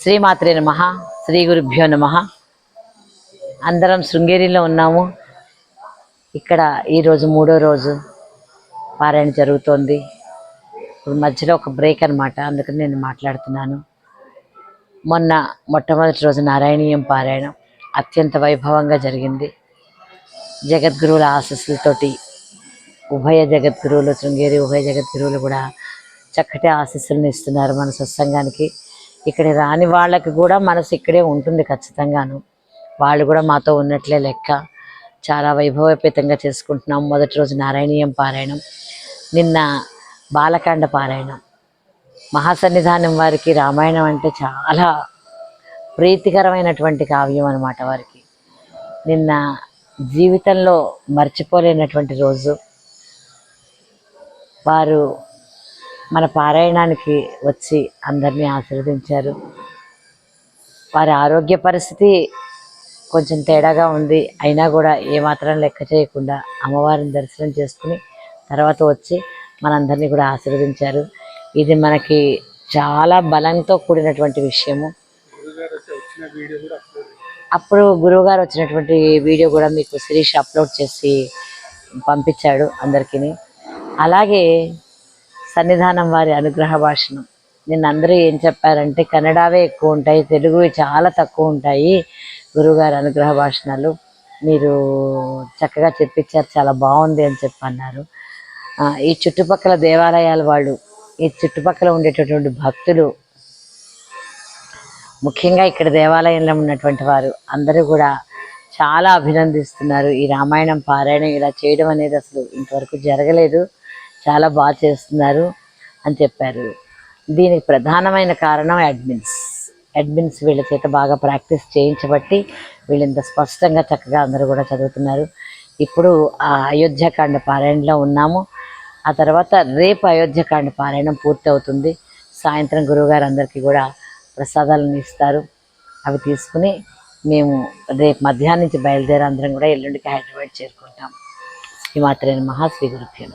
శ్రీమాత్రే నమ. శ్రీ గురుభ్యో నమ. అందరం శృంగేరిలో ఉన్నాము. ఇక్కడ ఈరోజు మూడో రోజు పారాయణ జరుగుతోంది. ఇప్పుడు మధ్యలో ఒక బ్రేక్ అనమాట అందుకని నేను మాట్లాడుతున్నాను. మొన్న మొట్టమొదటి రోజు నారాయణీయం పారాయణం అత్యంత వైభవంగా జరిగింది. జగద్గురువుల ఆశస్సులతోటి ఉభయ జగద్గురువులు శృంగేరి ఉభయ జగద్గురువులు కూడా చక్కటి ఆశీస్సులను ఇస్తున్నారు మన సత్సంగానికి. ఇక్కడ రాని వాళ్ళకి కూడా మనసు ఇక్కడే ఉంటుంది ఖచ్చితంగాను. వాళ్ళు కూడా మాతో ఉన్నట్లే లెక్క. చాలా వైభవపేతంగా చేసుకుంటున్నాం. మొదటి రోజు నారాయణీయం పారాయణం నిన్న బాలకాండ పారాయణం. మహాసన్నిధానం వారికి రామాయణం అంటే చాలా ప్రీతికరమైనటువంటి కావ్యం అన్నమాట వారికి. నిన్న జీవితంలో మర్చిపోలేనటువంటి రోజు. వారు మన పారాయణానికి వచ్చి అందరినీ ఆశీర్వదించారు. వారి ఆరోగ్య పరిస్థితి కొంచెం తేడాగా ఉంది. అయినా కూడా ఏమాత్రం లెక్క చేయకుండా అమ్మవారిని దర్శనం చేసుకుని తర్వాత వచ్చి మనందరినీ కూడా ఆశీర్వదించారు. ఇది మనకి చాలా బలంతో కూడినటువంటి విషయము. అప్పుడు గురువుగారు వచ్చినటువంటి వీడియో కూడా మీకు శిరీష్ అప్లోడ్ చేసి పంపించాడు అందరికీ అలాగే సన్నిధానం వారి అనుగ్రహ భాషణం. నిన్న అందరూ ఏం చెప్పారంటే కన్నడవే ఎక్కువ ఉంటాయి తెలుగువి చాలా తక్కువ ఉంటాయి గురువుగారి అనుగ్రహ భాషణాలు. మీరు చక్కగా చెప్పించారు చాలా బాగుంది అని చెప్పన్నారు ఈ చుట్టుపక్కల దేవాలయాల వాళ్ళు ఈ చుట్టుపక్కల ఉండేటటువంటి భక్తులు ముఖ్యంగా ఇక్కడ దేవాలయంలో ఉన్నటువంటి వారు అందరూ కూడా చాలా అభినందిస్తున్నారు. ఈ రామాయణం పారాయణం ఇలా చేయడం అనేది అసలు ఇంతవరకు జరగలేదు. చాలా బాగా చేస్తున్నారు అని చెప్పారు. దీనికి ప్రధానమైన కారణం అడ్మిన్స్. అడ్మిన్స్ వీళ్ళ చేత బాగా ప్రాక్టీస్ చేయించబట్టి వీళ్ళు ఇంత స్పష్టంగా చక్కగా అందరూ కూడా చదువుతున్నారు. ఇప్పుడు ఆ అయోధ్యకాండ పారాయణలో ఉన్నాము. ఆ తర్వాత రేపు అయోధ్యకాండ పారాయణం పూర్తి అవుతుంది సాయంత్రం గురువుగారు అందరికీ కూడా ప్రసాదాలను ఇస్తారు. అవి తీసుకుని మేము రేపు మధ్యాహ్నం నుంచి బయలుదేరి అందరం కూడా ఎల్లుండికి హైదరాబాద్ చేరుకుంటాం. ఈ మహా శ్రీ గురుభ్యో